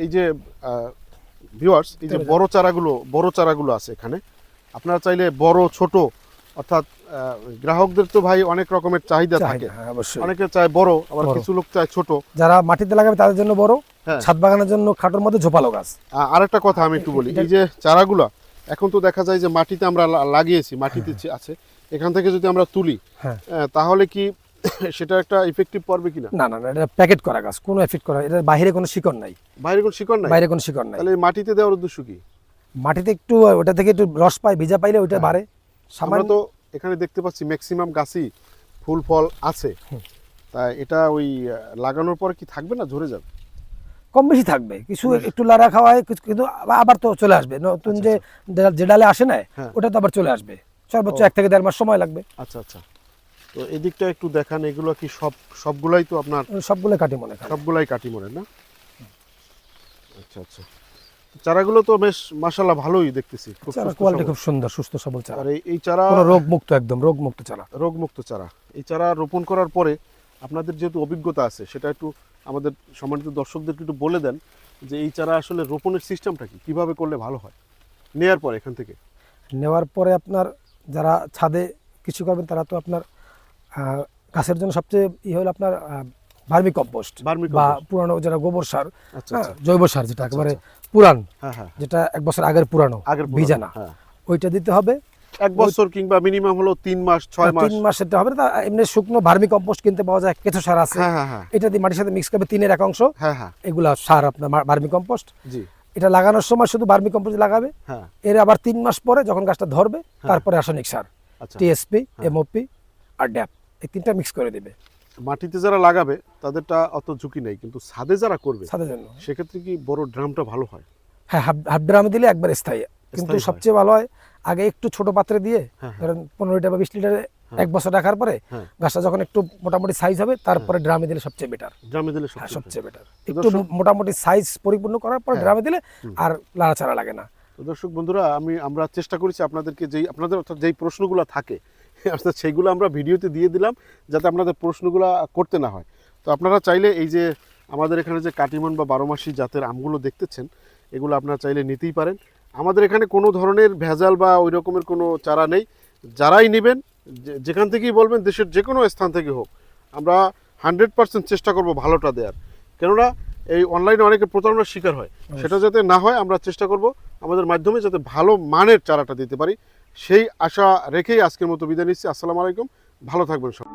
এই যে ভিউয়ার্স এই যে বড় চারাগুলো বড় চারাগুলো আছে এখানে। আপনারা চাইলে বড় ছোট অর্থাৎ গ্রাহকদের তো ভাই অনেক রকমের চাহিদা থাকে। হ্যাঁ, অবশ্যই। অনেকে চায় বড় আবার কিছু লোক চায় ছোট। যারা মাটিতে লাগাবে তাদের জন্য বড় হ্যাঁ। ছাদ বাগানের জন্য খাটোর মধ্যে ঝোপালো গাছ। আর আরেকটা কথা আমি একটু বলি। এই যে চারাগুলা এখন তো দেখা যায় যে মাটিতে আমরা লাগিয়েছি মাটিতে চে- আছে। এখান থেকে যদি আমরা তুলি হ্যাঁ। তাহলে কি সেটা একটা ইফেক্টিভ পড়বে কিনা? না না না এটা প্যাকেট করা গাছ কোনো এফেক্ট করা এটার বাইরে কোনো শিকড় নাই। বাইরে কোনো শিকড় নাই? বাইরে কোনো শিকড় নাই। তাহলে মাটিতে দেওয়ার উদ্দেশ্য কি? মাটিতে একটু ওটা থেকে একটু রস পায় ভিজা পাইলে ওইটা হ্যাঁ। বাড়ে। সামান্য তো এখানে দেখতে পাচ্ছি ম্যাক্সিমাম গাছই ফুল ফল আছে। তা এটা ওই লাগানোর পর কি থাকবে না ঝরে যাবে? কম বেশি থাকবে। কিছু একটু লাড়া খাওয়ায় কিছু কিন্তু আবার- তো চলে আসবে। নতুন যে যে ডালে আসে না আচ্ছা, হ্যাঁ। ওটা তো আবার চলে আসবে। সর্বোচ্চ। এক থেকে দেড় মাস সময় লাগবে। আচ্ছা আচ্ছা। তো এদিকটা একটু দেখান এগুলো কি সব সবগুলাই তো আপনার ওই সবগুলো কাটি মনে সবগুলাই কাটি মরে না? আচ্ছা আচ্ছা। চারাগুলো তো বেশ মাশাল্লাহ ভালোই দেখতেছি খুব চারা কোয়ালিটি খুব সুন্দর সুস্থ সবল চারা। আর এই- এই চারা রোগ মুক্ত একদম রোগ মুক্ত চারা। রোগমুক্ত চারা। এই চারা রোপণ করার পরে আপনাদের যেহেতু অভিজ্ঞতা আছে সেটা একটু আমাদের সম্মানিত দর্শকদেরকে একটু বলে দেন যে এই চারা আসলে রোপণের সিস্টেমটা কি? কীভাবে করলে ভালো হয়? নেয়ার পরে এখান থেকে। নেওয়ার পরে আপনার যারা ছাদে কিছু করবেন তারা তো আপনার গাছের জন্য সবচেয়ে ই হলো আপনার ভার্মি কম্পোস্ট বা পুরানো যেটা গোবর সার আচ্ছা হ্যাঁ, আচ্ছা। জৈব সার যেটা একেবারে পুরান হ্যাঁ হ্যাঁ যেটা এক বছর আগের পুরানো হ্যাঁ। ওইটা দিতে হবে। এক বছর কিংবা মিনিমাম হলো তিন মাস ছয় মাস তিন মাস। সেটা হবে না এমনি শুকনো ভার্মি কম্পোস্ট কিনতে পাওয়া যায় কেঁচো সার আছে। এটা দিয়ে মাটির সাথে মিক্স করবে তিনের এক অংশ। এগুলা সার আপনার ভার্মি কম্পোস্ট। জি। এটা লাগানোর সময় শুধু ভার্মি কম্পোস্ট লাগাবে। এর আবার তিন মাস পরে যখন গাছটা ধরবে তারপরে রাসায়নিক সার আচ্ছা। টিএসপি এমওপি আর ড্যাপ এই তিনটা মিক্স করে দিবে। মাটিতে যারা লাগাবে তাদেরটা অত ঝুঁকি নেই কিন্তু ছাদে যারা করবে ছাদের জন্য। সেক্ষেত্রে কি বড় ড্রামটা ভালো হয়? হ্যাঁ হাফ হাফ ড্রামে দিলে একবার স্থায়ী। কিন্তু সবচেয়ে ভালো হয় আগে একটু ছোট পাত্রে দিয়ে হ্যাঁ, ধরেন পনেরো লিটার বা বিশ লিটারে এক বছর রাখার পরে হ্যাঁ। গাছটা যখন একটু মোটামুটি সাইজ হবে তারপরে ড্রামে দিলে সবচেয়ে বেটার ড্রামে দিলে হ্যাঁ সবচেয়ে বেটার একটু হ্যাঁ। মোটামুটি সাইজ পরিপূর্ণ করার পর ড্রামে দিলে আর লাড়াচাড়া লাগে না। দর্শক বন্ধুরা আমি আমরা চেষ্টা করেছি আপনাদেরকে যেই আপনাদের অর্থাৎ যেই প্রশ্নগুলো থাকে অর্থাৎ সেইগুলো আমরা ভিডিওতে দিয়ে দিলাম যাতে আপনাদের প্রশ্নগুলো করতে না হয়। তো আপনারা চাইলে এই যে আমাদের এখানে যে কাটিমন বা বারোমাসি জাতের আমগুলো দেখতেছেন এগুলো আপনারা চাইলে নিতেই পারেন। আমাদের এখানে কোনো ধরনের ভেজাল বা ওই রকমের কোনো চারা নেই। যারাই নেবেন যে- যেখান থেকেই বলবেন দেশের যে কোনো স্থান থেকে হোক আমরা হান্ড্রেড পার্সেন্ট চেষ্টা করব ভালোটা দেওয়ার কেননা এই অনলাইনে অনেকে প্রতারণার শিকার হয়। সেটা যাতে না হয় আমরা চেষ্টা করব আমাদের মাধ্যমে যাতে ভালো মানের চারাটা দিতে পারি। সেই আশা রেখেই আজকের মতো বিদায় নিচ্ছি। আসসালামু আলাইকুম। ভালো থাকবেন সব